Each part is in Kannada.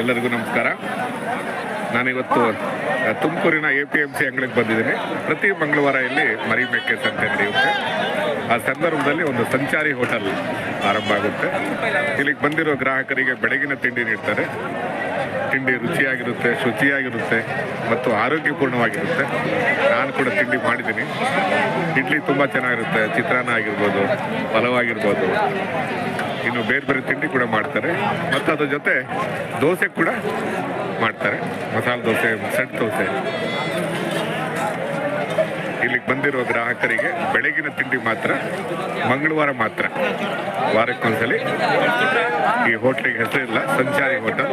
ಎಲ್ಲರಿಗೂ ನಮಸ್ಕಾರ. ನಾನಿವತ್ತು ತುಮಕೂರಿನ ಎ ಪಿ ಎಂ ಸಿ ಅಂಗಡಿಗೆ ಬಂದಿದ್ದೀನಿ. ಪ್ರತಿ ಮಂಗಳವಾರ ಇಲ್ಲಿ ಮರಿ ಮೇಕೆ ಸಂತೆ ನಡೆಯುತ್ತೆ. ಆ ಸಂದರ್ಭದಲ್ಲಿ ಒಂದು ಸಂಚಾರಿ ಹೋಟೆಲ್ ಆರಂಭ ಆಗುತ್ತೆ. ಇಲ್ಲಿಗೆ ಬಂದಿರೋ ಗ್ರಾಹಕರಿಗೆ ಬೆಳಗಿನ ತಿಂಡಿ ನೀಡ್ತಾರೆ. ತಿಂಡಿ ರುಚಿಯಾಗಿರುತ್ತೆ, ಶುಚಿಯಾಗಿರುತ್ತೆ ಮತ್ತು ಆರೋಗ್ಯಪೂರ್ಣವಾಗಿರುತ್ತೆ. ನಾನು ಕೂಡ ತಿಂಡಿ ಮಾಡಿದ್ದೀನಿ. ಇಡ್ಲಿ ತುಂಬ ಚೆನ್ನಾಗಿರುತ್ತೆ, ಚಿತ್ರಾನ್ನ ಆಗಿರ್ಬೋದು ಪಲಾವಾಗಿರ್ಬೋದು ಇನ್ನು ಬೇರೆ ಬೇರೆ ತಿಂಡಿ ಕೂಡ ಮಾಡ್ತಾರೆ. ಮತ್ತು ಅದ್ರ ಜೊತೆ ದೋಸೆ ಕೂಡ ಮಾಡ್ತಾರೆ. ಮಸಾಲೆ ದೋಸೆ, ಸೆಟ್ ದೋಸೆ. ಇಲ್ಲಿಗೆ ಬಂದಿರೋ ಗ್ರಾಹಕರಿಗೆ ಬೆಳಗಿನ ತಿಂಡಿ ಮಾತ್ರ, ಮಂಗಳವಾರ ಮಾತ್ರ. ವಾರಕ್ಕೊಂದ್ಸಲಿ ಈ ಹೋಟ್ಲಿಗೆ ಹೆಸರಿಲ್ಲ, ಸಂಚಾರಿ ಹೋಟೆಲ್.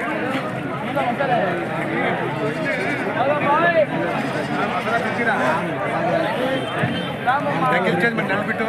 ಚೇಂಜ್ ಮಾಡಿ ಬಿಟ್ಟು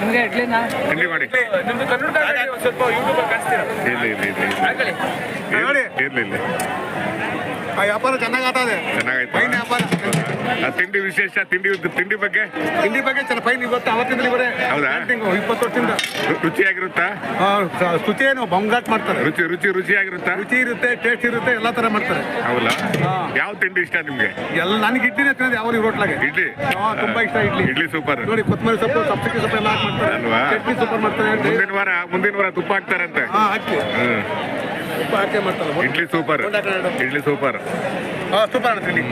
ನಿಮಗೆ ಇಡ್ಲಿನಾ ಇಡ್ಲಿ ಮಾಡಿ. ನಿಮ್ದು ಕನ್ನಡ ಸ್ವಲ್ಪ ಯೂಟ್ಯೂಬ್ ಕಾಣಿಸ್ತೀರಾ? ಇಲ್ಲಿ ಇಲ್ಲಿ. ಇರ್ಲಿ ಇಲ್ಲ ಆ ವ್ಯಾಪಾರ ಚೆನ್ನಾಗಿ ಆಗ್ತದೆ ಚೆನ್ನಾಗೈತೆ ಫೈನ್ ವ್ಯಾಪಾರ. ತಿಂಡಿ ವಿಶೇಷ ತಿಂಡಿ ತಿಂಡಿ ಬಗ್ಗೆ? ತಿಂಡಿ ಬಗ್ಗೆ ಚೆನ್ನಾಗಿ ಫೈನ್ ಇವತ್ತು ಅವತ್ತಿಂದ ಇವರೇ. ಹೌದಾ? ಇಪ್ಪತ್ತು ವರ್ಷದಿಂದ. ರುಚಿಯಾಗಿರುತ್ತಾ? ರುಚಿ ಏನು ಬೊಂಗಾಟ್ ಮಾಡ್ತಾರೆ. ರುಚಿ ರುಚಿ ರುಚಿಯಾಗಿರುತ್ತೆ? ರುಚಿ ಇರುತ್ತೆ ಟೇಸ್ಟ್ ಇರುತ್ತೆ ಎಲ್ಲ ತರ ಮಾಡ್ತಾರೆ. ಹೌದಾ. ಯಾವ ತಿಂಡಿ ಇಷ್ಟ ನಿಮ್ಗೆ? ಎಲ್ಲ ನನಗೆ ಇಡ್ಲಿ ತಿನ್ನೋದು ಯಾವ ರೋಟ್ಲಾಗೆ ಇಡ್ಲಿ? ತುಂಬಾ ಇಷ್ಟ ಇಡ್ಲಿ. ಇಡ್ಲಿ ಸೂಪರ್ ನೋಡಿ ಕೊತ್ತಂಬರಿ ಸೊಪ್ಪು ಸಬ್ಸಿಡಿ ಸೊಪ್ಪು ಎಲ್ಲ ಮಾಡ್ತಾರೆ? ಚಟ್ನಿ ಸೂಪರ್ ಮಾಡ್ತಾರೆ ಮುಂದಿನ ವಾರ ಮುಂದಿನ ವಾರ ತುಪ್ಪ ಹಾಕ್ತಾರಂತೆ. ಹಾ ಹಾಕಿ. ತುಪ್ಪ ಹಾಕಿ ಮಾಡ್ತಾರೆ. ಇಡ್ಲಿ ಸೂಪರ್ ಇಡ್ಲಿ ಸೂಪರ್ ಹಾ ಸೂಪರ್ ತಿಂಡಿ.